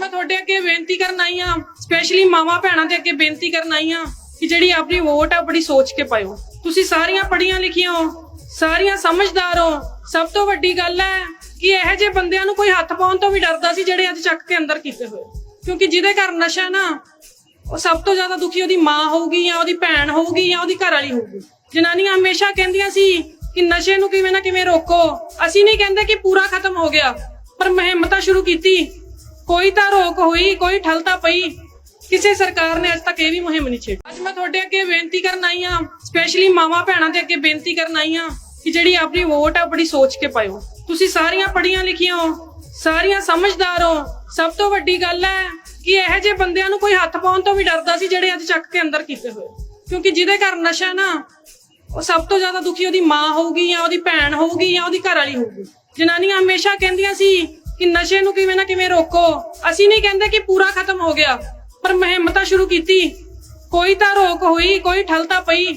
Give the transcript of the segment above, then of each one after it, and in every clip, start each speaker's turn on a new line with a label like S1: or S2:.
S1: ਮੈਂ ਤੁਹਾਡੇ ਅੱਗੇ ਬੇਨਤੀ ਕਰਨ ਆਈ ਆ ਸਪੈਸ਼ਲੀ ਮਾਵਾਂ ਭੈਣਾਂ ਦੇ ਅੱਗੇ ਬੇਨਤੀ ਕਰਨ ਆਈ ਆ ਕਿ ਜਿਹੜੀ ਆਪਣੀ ਵੋਟ ਆ ਬੜੀ ਸੋਚ ਕੇ ਪਾਇਓ। ਤੁਸੀਂ ਸਾਰੀਆਂ ਪੜ੍ਹੀਆਂ ਲਿਖੀਆਂ ਹੋ, ਸਾਰੀਆਂ ਸਮਝਦਾਰ ਹੋ, ਸਭ ਤੋਂ ਵੱਡੀ ਗੱਲ ਹੈ ਕਿ ਇਹੋ ਜਿਹੇ ਬੰਦਿਆਂ ਨੂੰ ਕੋਈ ਹੱਥ ਪਾਉਣ ਤੋਂ ਵੀ ਡਰਦਾ ਸੀ ਜਿਹੜੇ ਅੱਜ ਚੱਕ ਕੇ ਅੰਦਰ ਕੀਤੇ ਹੋਏ। ਕਿਉਂਕਿ ਜਿਹਦੇ ਘਰ ਨਸ਼ਾ ਨਾ, ਉਹ ਸਭ ਤੋਂ ਜ਼ਿਆਦਾ ਦੁਖੀ ਉਹਦੀ ਮਾਂ ਹੋਊਗੀ ਜਾਂ ਉਹਦੀ ਭੈਣ ਹੋਊਗੀ ਜਾਂ ਉਹਦੀ ਘਰ ਵਾਲੀ ਹੋਊਗੀ। ਜਨਾਨੀਆਂ ਹਮੇਸ਼ਾ ਕਹਿੰਦੀਆਂ ਸੀ ਕਿ ਨਸ਼ੇ ਨੂੰ ਕਿਵੇਂ ਨਾ ਕਿਵੇਂ ਰੋਕੋ। ਅਸੀਂ ਨਹੀਂ ਕਹਿੰਦੇ ਕਿ ਪੂਰਾ ਖਤਮ ਹੋ ਗਿਆ, ਪਰ ਮੁਹਿੰਮ ਤਾਂ ਸ਼ੁਰੂ ਕੀਤੀ। ਕੋਈ ਤਾਂ ਰੋਕ ਹੋਈ, ਕੋਈ ਠੱਲ ਤਾਂ ਪਈ। ਕਿਸੇ ਸਰਕਾਰ ਨੇ ਅੱਜ ਤੱਕ ਇਹ ਵੀ ਮੁਹਿੰਮ ਨਹੀਂ ਛੇੜੀ। ਅੱਜ ਮੈਂ ਤੁਹਾਡੇ ਅੱਗੇ ਬੇਨਤੀ ਕਰਨ ਆਈ ਆ ਸਪੈਸ਼ਲੀ ਮਾਵਾਂ ਭੈਣਾਂ ਦੇ ਅੱਗੇ ਬੇਨਤੀ ਕਰਨ ਆਈ ਆ ਕਿ ਜਿਹੜੀ ਆਪਣੀ ਵੋਟ ਆ ਬੜੀ ਸੋਚ ਕੇ ਪਾਇਓ। ਤੁਸੀਂ ਸਾਰੀਆਂ ਪੜ੍ਹੀਆਂ ਲਿਖੀਆਂ ਹੋ, ਸਾਰੀਆਂ ਸਮਝਦਾਰ ਹੋ। ਸਭ ਤੋਂ ਵੱਡੀ ਗੱਲ ਹੈ ਕਿ ਇਹੋ ਜਿਹੇ ਬੰਦਿਆਂ ਨੂੰ ਕੋਈ ਹੱਥ ਪਾਉਣ ਤੋਂ ਵੀ ਡਰਦਾ ਸੀ, ਜਿਹੜੇ ਅੱਜ ਚੱਕ ਕੇ ਅੰਦਰ ਕੀਤੇ ਹੋਏ। ਕਿਉਂਕਿ ਜਿਹਦੇ ਘਰ ਨਸ਼ਾ ਨਾ, ਉਹ ਸਭ ਤੋਂ ਜ਼ਿਆਦਾ ਦੁਖੀ ਉਹਦੀ ਮਾਂ ਹੋਊਗੀ ਜਾਂ ਉਹਦੀ ਭੈਣ ਹੋਊਗੀ ਜਾਂ ਉਹਦੀ ਘਰ ਵਾਲੀ ਹੋਊਗੀ। ਜਨਾਨੀਆਂ ਹਮੇਸ਼ਾ ਕਹਿੰਦੀਆਂ ਸੀ ਕਿ ਨਸ਼ੇ ਨੂੰ ਕਿਵੇਂ ਨਾ ਕਿਵੇਂ ਰੋਕੋ। ਅਸੀਂ ਨਹੀਂ ਕਹਿੰਦੇ ਕਿ ਪੂਰਾ ਖਤਮ ਹੋ ਗਿਆ, ਪਰ ਮੁਹਿੰਮ ਤਾਂ ਸ਼ੁਰੂ ਕੀਤੀ। ਕੋਈ ਤਾਂ ਰੋਕ ਹੋਈ, ਕੋਈ ਠੱਲ ਪਈ।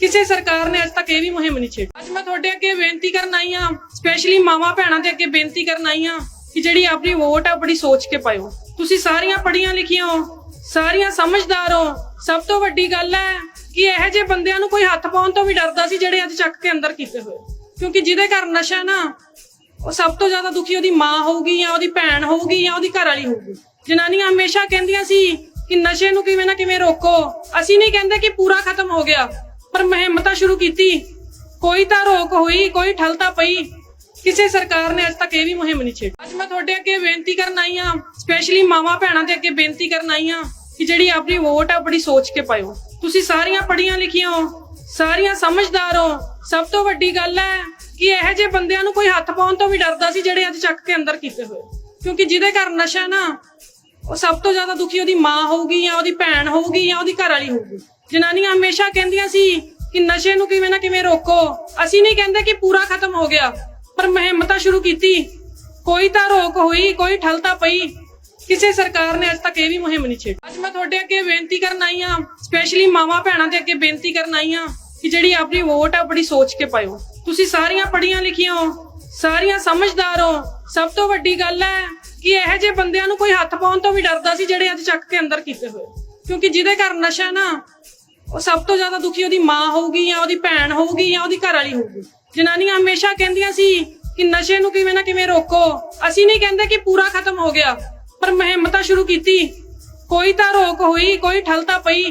S1: ਕਿਸੇ ਸਰਕਾਰ ਨੇ ਅੱਜ ਤੱਕ ਇਹ ਵੀ ਮੁਹਿੰਮ ਨਹੀਂ ਛੇੜੀ। ਅੱਜ ਮੈਂ ਤੁਹਾਡੇ ਅੱਗੇ ਬੇਨਤੀ ਕਰਨ ਆਈ ਆ ਸਪੈਸ਼ਲੀ ਮਾਵਾਂ ਭੈਣਾਂ ਦੇ ਅੱਗੇ ਬੇਨਤੀ ਕਰਨ ਆਈ ਆ ਕਿ ਜਿਹੜੀ ਆਪਣੀ ਵੋਟ ਆ ਬੜੀ ਸੋਚ ਕੇ ਪਾਇਓ। ਤੁਸੀਂ ਸਾਰੀਆਂ ਪੜ੍ਹੀਆਂ ਲਿਖੀਆਂ ਹੋ, ਸਾਰੀਆਂ ਸਮਝਦਾਰ ਹੋ। ਸਭ ਤੋਂ ਵੱਡੀ ਗੱਲ ਹੈ ਕਿ ਇਹੋ ਜਿਹੇ ਬੰਦਿਆਂ ਨੂੰ ਕੋਈ ਹੱਥ ਪਾਉਣ ਤੋਂ ਵੀ ਡਰਦਾ ਸੀ ਜਿਹੜੇ ਅੱਜ ਚੱਕ ਕੇ ਅੰਦਰ ਕੀਤੇ ਹੋਏ। ਕਿਉਂਕਿ ਜਿਹਦੇ ਘਰ ਨਸ਼ਾ ਨਾ ਉਹ ਸਭ ਤੋਂ ਜ਼ਿਆਦਾ ਦੁਖੀ ਉਹਦੀ ਮਾਂ ਹੋਊਗੀ ਜਾਂ ਉਹਦੀ ਭੈਣ ਹੋਊਗੀ ਜਾਂ ਉਹਦੀ ਘਰ ਵਾਲੀ ਹੋਊਗੀ। ਜਨਾਨੀਆਂ ਹਮੇਸ਼ਾ ਕਹਿੰਦੀਆਂ ਸੀ ਕਿ ਨਸ਼ੇ ਨੂੰ ਕਿਵੇਂ ਨਾ ਕਿਵੇਂ ਰੋਕੋ। ਅਸੀਂ ਨਹੀਂ ਕਹਿੰਦੇ ਕਿ ਪੂਰਾ ਖਤਮ ਹੋ ਗਿਆ, ਪਰ ਮੁਹਿੰਮ ਤਾਂ ਸ਼ੁਰੂ ਕੀਤੀ। ਕੋਈ ਤਾਂ ਰੋਕ ਹੋਈ, ਕੋਈ ਠੱਲ ਪਈ। ਕਿਸੇ ਸਰਕਾਰ ਨੇ ਅੱਜ ਤੱਕ ਇਹ ਵੀ ਮੁਹਿੰਮ ਨਹੀਂ ਛੇੜੀ। ਅੱਜ ਮੈਂ ਤੁਹਾਡੇ ਅੱਗੇ ਬੇਨਤੀ ਕਰਨ ਆਈ ਆ ਸਪੈਸ਼ਲੀ ਮਾਵਾਂ ਭੈਣਾਂ ਦੇ ਅੱਗੇ ਬੇਨਤੀ ਕਰਨ ਆਈ ਆ ਕਿ ਜਿਹੜੀ ਆਪਣੀ ਵੋਟ ਆ ਬੜੀ ਸੋਚ ਕੇ ਪਾਇਓ। ਤੁਸੀਂ ਸਾਰੀਆਂ ਪੜੀਆਂ ਲਿਖੀਆਂ ਹੋ, ਸਾਰੀਆਂ ਸਮਝਦਾਰ ਹੋ। ਸਭ ਤੋਂ ਵੱਡੀ ਗੱਲ ਹੈ ਕਿ ਇਹੋ ਜਿਹੇ ਬੰਦਿਆਂ ਨੂੰ ਕੋਈ ਹੱਥ ਪਾਉਣ ਤੋਂ ਵੀ ਡਰਦਾ ਸੀ ਜਿਹੜੇ ਅੱਜ ਚੱਕ ਕੇ ਅੰਦਰ ਕੀਤੇ ਹੋਏ? ਕਿਉਂਕਿ ਜਿਹਦੇ ਘਰ ਨਸ਼ਾ ਨਾ, ਉਹ ਸਭ ਤੋਂ ਜ਼ਿਆਦਾ ਦੁਖੀ ਉਹਦੀ ਮਾਂ ਹੋਊਗੀ ਜਾਂ ਉਹਦੀ ਭੈਣ ਹੋਊਗੀ ਜਾਂ ਉਹਦੀ ਘਰ ਵਾਲੀ ਹੋਊਗੀ। ਜਨਾਨੀਆਂ ਹਮੇਸ਼ਾ ਕਹਿੰਦੀਆਂ ਸੀ ਕਿ ਨਸ਼ੇ ਨੂੰ ਕਿਵੇਂ ਨਾ ਕਿਵੇਂ ਰੋਕੋ। ਅਸੀਂ ਨਹੀਂ ਕਹਿੰਦੇ ਕਿ ਪੂਰਾ ਖਤਮ ਹੋ ਗਿਆ, ਪਰ ਮੁਹਿੰਮ ਤਾਂ ਸ਼ੁਰੂ ਕੀਤੀ। ਕੋਈ ਤਾਂ ਰੋਕ ਹੋਈ, ਕੋਈ ਠੱਲ ਤਾਂ ਪਈ। ਕਿਸੇ ਸਰਕਾਰ ਨੇ ਅੱਜ ਤੱਕ ਇਹ ਵੀ ਮੁਹਿੰਮ ਨਹੀਂ ਛੇੜੀ। ਅੱਜ ਮੈਂ ਤੁਹਾਡੇ ਅੱਗੇ ਬੇਨਤੀ ਕਰਨ ਆਈ ਆ ਸਪੈਸ਼ਲੀ ਮਾਵਾਂ ਭੈਣਾਂ ਦੇ ਅੱਗੇ ਬੇਨਤੀ ਕਰਨ ਆਈ ਆ ਕਿ ਜਿਹੜੀ ਆਪਣੀ ਵੋਟ ਆ ਬੜੀ ਸੋਚ ਕੇ ਪਾਇਓ। ਤੁਸੀਂ ਸਾਰੀਆਂ ਪੜੀਆਂ ਲਿਖੀਆਂ ਹੋ, ਸਾਰੀਆਂ ਸਮਝਦਾਰ ਹੋ, ਸਭ ਤੋਂ ਵੱਡੀ ਗੱਲ ਹੈ ਕਿ ਇਹੋ ਜਿਹੇ ਬੰਦਿਆਂ ਨੂੰ ਕੋਈ ਹੱਥ ਪਾਉਣ ਤੋਂ ਵੀ ਡਰਦਾ ਸੀ ਜਿਹੜੇ ਅੱਜ ਚੱਕ ਕੇ ਅੰਦਰ ਕੀਤੇ ਹੋਏ। ਕਿਉਂਕਿ ਜਿਹਦੇ ਘਰ ਨਸ਼ਾ ਨਾ, ਉਹ ਸਭ ਤੋਂ ਜ਼ਿਆਦਾ ਦੁਖੀ ਉਹਦੀ ਮਾਂ ਹੋਊਗੀ ਜਾਂ ਉਹਦੀ ਭੈਣ ਹੋਊਗੀ ਜਾਂ ਉਹਦੀ ਘਰ ਵਾਲੀ ਹੋਊਗੀ। ਜਨਾਨੀਆਂ ਹਮੇਸ਼ਾ ਕਹਿੰਦੀਆਂ ਸੀ ਕਿ ਨਸ਼ੇ ਨੂੰ ਕਿਵੇਂ ਨਾ ਕਿਵੇਂ ਰੋਕੋ। ਅਸੀਂ ਨਹੀਂ ਕਹਿੰਦੇ ਕਿ ਪੂਰਾ ਖਤਮ ਹੋ ਗਿਆ, ਪਰ ਮਹਿੰਮਤਾਂ ਸ਼ੁਰੂ ਕੀਤੀ। ਕੋਈ ਤਾਂ ਰੋਕ ਹੋਈ, ਕੋਈ ਠੱਲ ਤਾਂ ਪਈ।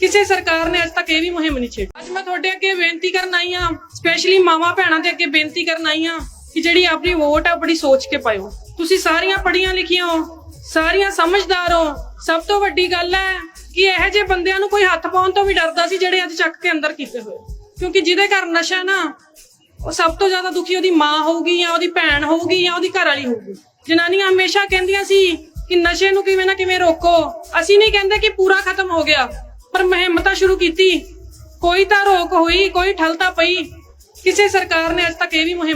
S1: ਕਿਸੇ ਸਰਕਾਰ ਨੇ ਅੱਜ ਤੱਕ ਇਹ ਵੀ ਮੁਹਿੰਮ ਨਹੀਂ ਛੇੜੀ। ਅੱਜ ਮੈਂ ਤੁਹਾਡੇ ਅੱਗੇ ਬੇਨਤੀ ਕਰਨ ਆਈ ਆ ਸਪੈਸ਼ਲੀ ਮਾਵਾਂ ਭੈਣਾਂ ਦੇ ਅੱਗੇ ਬੇਨਤੀ ਕਰਨ ਆਈ ਆ ਕਿ ਜਿਹੜੀ ਆਪਣੀ ਵੋਟ ਆ ਬੜੀ ਸੋਚ ਕੇ ਪਾਇਓ। ਤੁਸੀਂ ਸਾਰੀਆਂ ਪੜ੍ਹੀਆਂ ਲਿਖੀਆਂ ਹੋ, ਸਾਰੀਆਂ ਸਮਝਦਾਰ ਹੋ। ਸਭ ਤੋਂ ਵੱਡੀ ਗੱਲ ਹੈ ਕਿ ਇਹੋ ਜਿਹੇ ਬੰਦਿਆਂ ਨੂੰ ਕੋਈ ਹੱਥ ਪਾਉਣ ਤੋਂ ਵੀ ਡਰਦਾ ਸੀ ਜਿਹੜੇ ਅੱਜ ਚੱਕ ਕੇ ਅੰਦਰ ਕੀਤੇ ਹੋਏ। ਕਿਉਂਕਿ ਜਿਹਦੇ ਘਰ ਨਸ਼ਾ ਨਾ, ਉਹ ਸਭ ਤੋਂ ਜ਼ਿਆਦਾ ਦੁਖੀ ਉਹਦੀ ਮਾਂ ਹੋਊਗੀ ਜਾਂ ਉਹਦੀ ਭੈਣ ਹੋਊਗੀ ਜਾਂ ਉਹਦੀ ਘਰ ਵਾਲੀ ਹੋਊਗੀ। ਜਨਾਨੀਆਂ ਹਮੇਸ਼ਾ ਕਹਿੰਦੀਆਂ ਸੀ ਕਿ ਨਸ਼ੇ ਨੂੰ ਕਿਵੇਂ ਨਾ ਕਿਵੇਂ ਰੋਕੋ। ਅਸੀਂ ਨਹੀਂ ਕਹਿੰਦੇ ਕਿ ਪੂਰਾ ਖਤਮ ਹੋ ਗਿਆ। ਪਰ ਮੁਹਿੰਮ ਤਾਂ ਸ਼ੁਰੂ ਕੀਤੀ। ਕੋਈ ਤਾਂ ਰੋਕ ਹੋਈ, ਕੋਈ ਠੱਲ ਤਾਂ ਪਈ। ਕਿਸੇ ਸਰਕਾਰ ਨੇ ਅੱਜ ਤੱਕ ਇਹ ਵੀ ਮੁਹਿੰਮ